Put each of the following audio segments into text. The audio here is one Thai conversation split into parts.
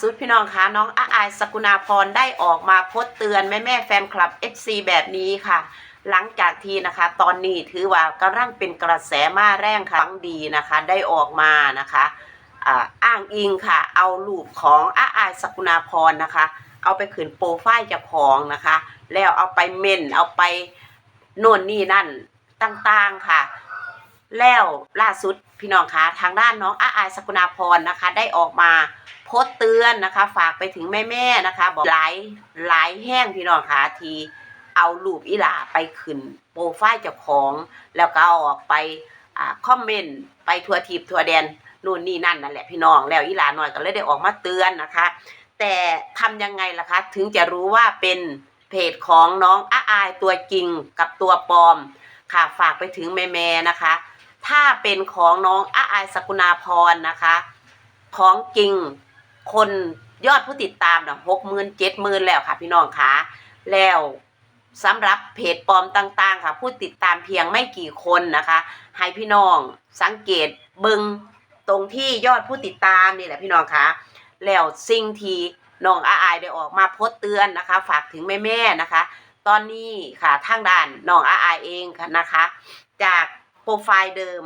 สุดพี่น้องคะน้องอาอายสกุณาพรได้ออกมาโพสเตือนแม่แม่แฟนคลับ FC แบบนี้ค่ะ หลังจากที่นะคะ ตอนนี้ถือว่ากำลังเป็นกระแสมาแรงค่ะฟังดีนะคะ ได้ออกมานะคะอ่าอ้างอิงค่ะ เอารูปของอาอายสกุณาพรนะคะ เอาไปขืนโปรไฟล์เจ้าของนะคะ แล้วเอาไปเมนเอาไปโน่นนี่นั่นต่างๆค่ะ แล้วล่าสุดพี่น้องคะทางด้านน้องอาอายสกุณาพรนะคะ ได้ออกมาโพสต์เตือนนะคะ ฝากไปถึงแม่ๆนะคะ บอกหลายหลายแห้งพี่น้องคะทีเอารูปอีหลาไปขึ้นโปรไฟล์เจ้าของ แล้วก็เอาออกไปอคอมเมนต์ไปทัวทีบทัวแดนนู่นนี่นั่นนั่นแหละพี่น้องแล้วอีหลาหน่อยก็เลยได้ออกมาเตือนนะคะ แต่ทำยังไงล่ะคะ ถึงจะรู้ว่าเป็นเพจของน้องอาอายตัวจริงกับตัวปลอมค่ะฝากไปถึงแม่ๆนะคะ ถ้าเป็นของน้องอาอายสกุณาพรนะคะ ของจริงคนยอดผู้ติดตามนะหกหมื่นเจ็ดหมื่นแล้วค่ะพี่น้องคะแล้วสำหรับเพจปลอมต่างๆ ค่ะ ผู้ติดตามเพียงไม่กี่คนนะคะ ให้พี่น้องสังเกตเบิงตรงที่ยอดผู้ติดตามนี่แหละพี่น้องคะแล้วสิ่งที่น้องอาอายได้ออกมาโพสต์เตือนนะคะ ฝากถึงแม่ๆนะคะ ตอนนี้ค่ะทางด้านน้องอาอายเองค่ะนะคะ จาก โปรไฟล์เดิม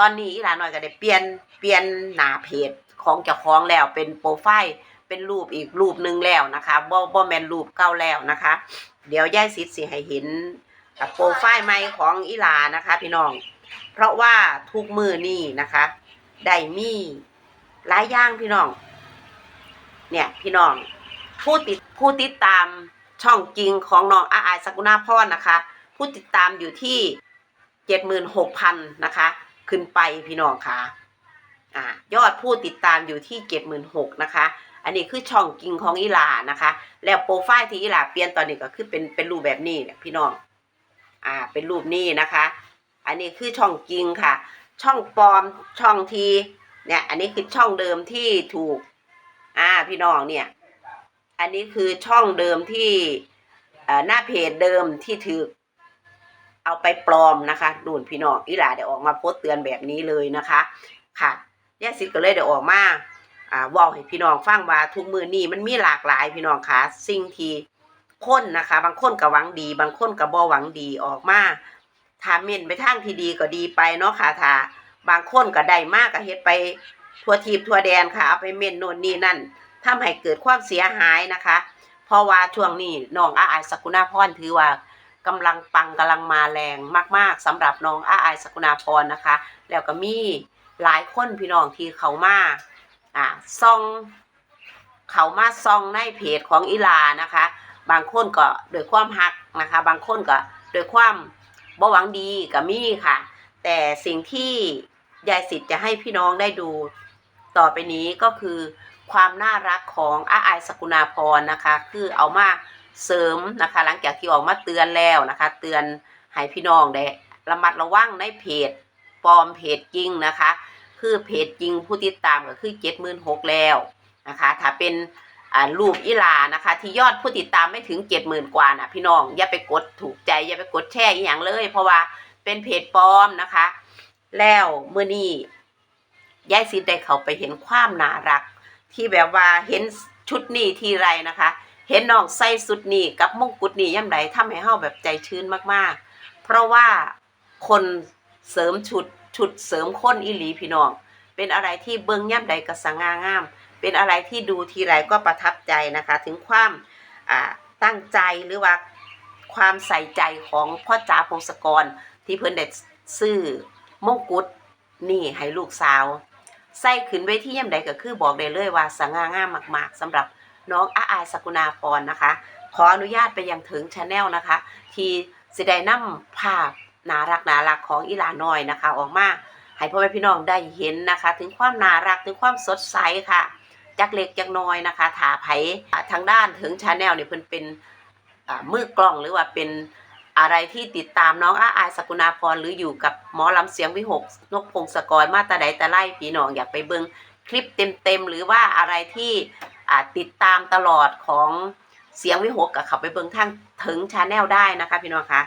ตอนนี้อีหลาหน่อยก็ได้เปลี่ยนเปลี่ยนหน้าเพจของเจ้าของแล้วเป็นโปรไฟล์เป็นรูปอีกรูปหนึ่งแล้วนะคะบ่บ่แมนรูปเก่าแล้วนะคะ เดี๋ยวยายสิทธิ์สิให้เห็นกับโปรไฟล์ใหม่ของอีหลานะคะ พี่น้อง เพราะว่าทุกมือนี่นะคะได้มีหลายอย่างพี่น้อง เนี่ยพี่น้องผู้ติดผู้ติดตามช่องจริงของน้องอาอายสกุณาพรนะคะ ผู้ติดตามอยู่ที่ เจ็ดหมื่นหกพันนะคะ ขึ้นไปพี่น้องค่ะอ่ายอดผู้ติดตามอยู่ที่เจ็ดหมื่นหกนะคะ อันนี้คือช่องจริงของอีลานะคะ แล้วโปรไฟล์ที่อีลาเปลี่ยนตอนนี้ก็คือเป็นเป็นรูปแบบนี้เนี่ยพี่น้องอ่าเป็นรูปนี้นะคะ อันนี้คือช่องจริงค่ะ ช่องปลอมช่องทีเนี่ยอันนี้คือช่องเดิมที่ถูกอ่าพี่น้องเนี่ยอันนี้คือช่องเดิมที่อ่อหน้าเพจเดิมที่ถือ เอาไปปลอมนะคะดูนพี่น้องอีหลาได้ออกมาโพสต์เตือนแบบนี้เลยนะคะ ค่ะย่าสิทธิ์ก็เลยได้ออกมาอ่าว่าให้พี่น้องฟังว่าทุกมือนี้มันมีหลากหลายพี่น้องค่ะสิ่งที่คนนะคะ บางคนก็หวังดี บางคนก็บ่หวังดีออกมาถ้าเม่นไปทางที่ดีก็ดีไปเนาะค่ะถ้าบางคนก็ได้มากก็เฮ็ดไปทั่วทีบทั่วแดนค่ะเอาไปเม่นโน่นนี่นั่นทำให้เกิดความเสียหายนะคะ เพราะว่าช่วงนี้น้องอาอายสกุณาพรถือว่า กำลังปังกำลังมาแรงมาก ๆสำหรับน้องอาอายสกุณาพรนะคะ แล้วก็มีหลายคนพี่น้องที่เขามาอ่าซองเขามาซองในเพจของอีลานะคะ บางคนก็โดยความหักนะคะ บางคนก็โดยความบ่หวังดีก็มีค่ะ แต่สิ่งที่ยายสิทธิ์จะให้พี่น้องได้ดูต่อไปนี้ก็คือความน่ารักของอาอายสกุณาพรนะคะ คือเอามา เสริมนะคะ หลังจากที่ออกมาเตือนแล้วนะคะ เตือนให้พี่น้องได้ระมัดระวังในเพจปลอมเพจจริงนะคะ คือเพจจริงผู้ติดตามก็คือเจ็ดหมื่นหกแล้วนะคะ ถ้าเป็นรูปอีลานะคะ ที่ยอดผู้ติดตามไม่ถึงเจ็ดหมื่นกว่านะพี่น้องอย่าไปกดถูกใจอย่าไปกดแชร์อีหยังเลย เพราะว่าเป็นเพจปลอมนะคะ แล้วเมื่อนี้ยายซิดได้เขาไปเห็นความน่ารัก ที่แบบว่าเห็นชุดนี้ทีไรนะคะ เห็นน้องใส่สุดนี้กับมงกุฎนี้ย่ำใดทำให้เฮาแบบใจชื้นมากๆ เพราะว่าคนเสริมชุดชุดเสริมคนอีหลีพี่น้องเป็นอะไรที่เบิ่งย่ำใดก็สง่างาม เป็นอะไรที่ดูทีไรก็ประทับใจนะคะ ถึงความตั้งใจหรือว่าความใส่ใจของพ่อจ๋าพงศกรที่เพิ่นได้ซื้อมงกุฎนี่ให้ลูกสาว ใส่ขึ้นเวทีย่ำใดก็คือบอกได้เลยว่าสง่างามมาก ๆสำหรับ น้องอาอายสกุณาพรนะคะ ขออนุญาตไปยังถึงชาแนลนะคะ ที่สิได้นำภาพน่ารักน่ารักของอีหลาน้อยนะคะ ออกมาให้พ่อแม่พี่น้องได้เห็นนะคะ ถึงความน่ารักถึงความสดใสค่ะจากเล็กจากน้อยนะคะถาไผ่ทางด้านถึงชาแนลเนี่ยเพิ่นเป็นมือกล้องหรือว่าเป็นอะไรที่ติดตามน้องอาอายสกุณาพรหรืออยู่กับหมอลำเสียงวิหกนกพงศกรมาตาใดต่ไล่พี่น้องอยากไปเบิ่งคลิปเต็มๆหรือว่าอะไรที่ ติดตามตลอดของเสียงวิหกกับขับไปเบิ้งทางถึงชาแนลได้นะคะพี่น้องคะ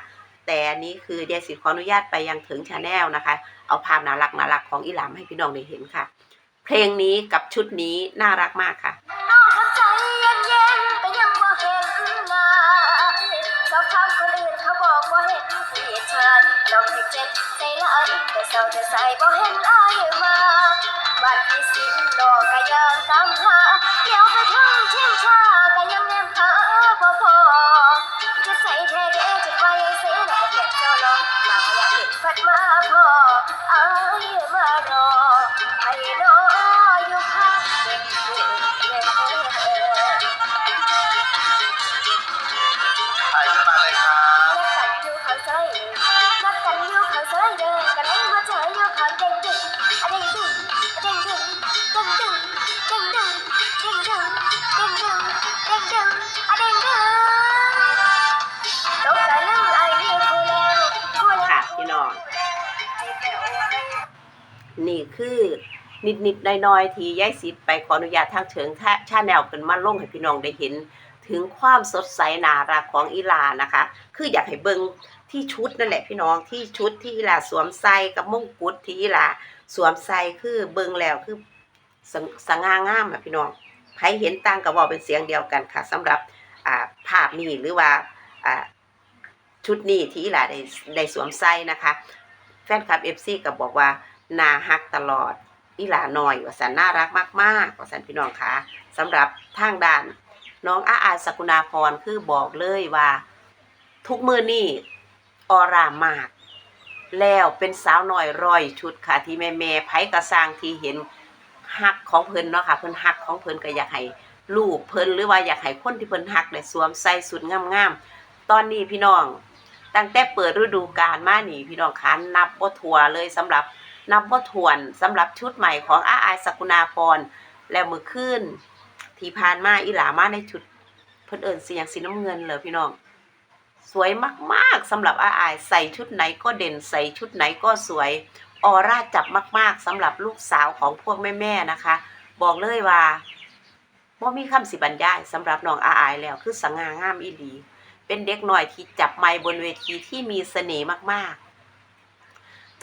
แต่อันนี้คือเดียสิขออนุญาตไปยังถึงชาแนลนะคะ เอาภาพน่ารักน่ารักของอิหลามให้พี่น้องได้เห็นค่ะ เพลงนี้กับชุดนี้น่ารักมากค่ะเย็นๆไปยังว่าเห็นนาเราทำ ชาติน้องที่เจ็บใจลายแต่เศร้าจะใส่บ่เห็นอายมาบัดที่สิงดอกก็ยังตามหาเดี๋ยวไปทั้งเชียงชาก็ยังแนมหาบ่พอจะใส่แท้เด้จะไปเสียแน่เก็บเจ้าลองมาอยากเห็นฟัดมาพอ คือนิดนิดๆน้อยๆที่ยายสิทธิ์ไปขออนุญาตทางเฉิงท่าชาแนลขึ้นมาลงให้พี่น้องได้เห็น ถึงความสดใสน่ารักของอีลานะคะ คืออยากให้เบิ่งที่ชุดนั่นแหละพี่น้องที่ชุดที่อีลาสวมใส่กับมงกุฎที่อีลาสวมใส่คือเบิ่งแล้วคือสสง่างามอะพี่น้องใครเห็นต่างกับบอกเป็นเสียงเดียวกันค่ะสำหรับภาพนี้หรือว่าอ่าชุดนี้ที่อีลาได้ได้สวมใส่นะคะ แฟนคลับเอฟซีก็บอกว่า นาฮักตลอดอีหลาน้อยว่าสันน่ารักมากๆว่าสันพี่น้องคะสำหรับทางด้าน น้องอาอาสกุณาพรคือบอกเลยว่า ทุกมือนี่ออรามาก แล้วเป็นสาวน้อยร้อยชุดค่ะ ที่แม่แม่ไผกระสร้างที่เห็นฮักของเพิ่นเนาะค่ะเพิ่นฮักของเพิ่นก็อยากให้ลูกเพิ่นหรือว่าอยากให้คนที่เพิ่นฮักได้สวมใส่สุดงามๆตอนนี้พี่น้อง ตั้งแต่เปิดฤดูกาลมานี่พี่น้องคะนับบ่ทัวเลยสำหรับ นับบ่ถ้วนสำหรับชุดใหม่ของอาอายสกุณาพร และมือขึ้นที่ผ่านมาอีหลามาในชุดเพิ่นเอิ้นสีหยังสีน้ำเงินเลยพี่น้อง สวยมากๆสำหรับอาอายใส่ชุดไหนก็เด่นใส่ชุดไหนก็สวยออร่าจับมากๆสำหรับลูกสาวของพวกแม่ๆนะคะ บอกเลยว่าบ่มีคำสิบรรยายสำหรับน้องอาอายแล้วคือสง่างามอีหลี เป็นเด็กหน่อยที่จับไมค์บนเวทีที่มีเสน่ห์มากๆ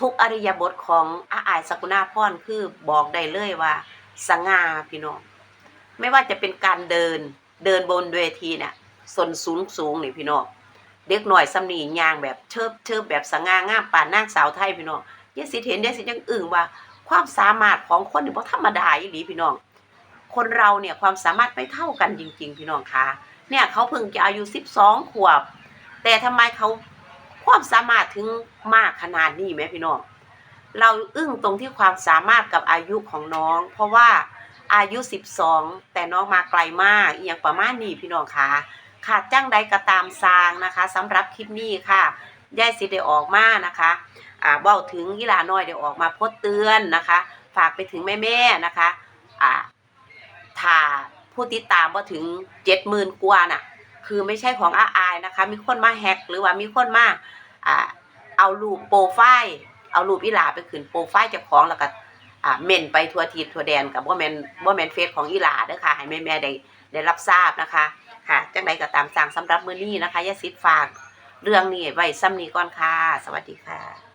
ทุกอริยบทของอาอายสกุณาพรคือบอกได้เลยว่า สง่าพี่น้อง ไม่ว่าจะเป็นการเดินเดินบนเวทีเนี่ยส่วนสูงสูงนี่พี่น้องเด็กหน่อยสำนียางแบบเชิบเชิบแบบสง่างามป่านนางสาวไทยพี่น้องยายสิเห็นยายสิยังอึ้งว่า ความสามารถของคนนี่บ่ธรรมดาอีหลีพี่น้อง คนเราเนี่ยความสามารถไม่เท่ากันจริง ๆ พี่น้องคะเนี่ยเขาเพิ่งจะอายุสิบสองขวบ แต่ทำไมเขา ความสามารถถึงมากขนาดนี้ไหมพี่น้องเราอึ้งตรงที่ความสามารถกับอายุของน้อง เพราะว่าอายุสิบสองแต่น้องมาไกลมากอย่างประมาณนี้พี่น้องคะขาดจ้างใดก็ตามสร้างนะคะสำหรับคลิปนี้ค่ะยายสิได้ออกมานะคะอ่าเบ้าถึงยีหลาน้อยได้ออกมาพสต์เตือนนะคะ ฝากไปถึงแม่ๆนะคะอ่าถ้าผู้ติดตามมาถึงเจ็ดหมื่นกว่าน่ะ คือไม่ใช่ของอาอายนะคะ มีคนมาแฮกหรือว่ามีคนมาอ่าเอารูปโปรไฟล์เอารูปอีหลาไปขึ้นโปรไฟล์เจ้าของแล้วก็อ่าเมนไปทัวทีทัวแดนกับว่าแมนว่าแมนเฟซของอีหลาเด้อค่ะให้แม่แม่ๆได้ได้รับทราบนะคะค่ะจังใดก็ตามสั่งสำหรับมื้อนี้นะคะยาสิทธิ์ฝากเรื่องนี้ไว้ซ้ำนี้ก่อนค่ะ สวัสดีค่ะ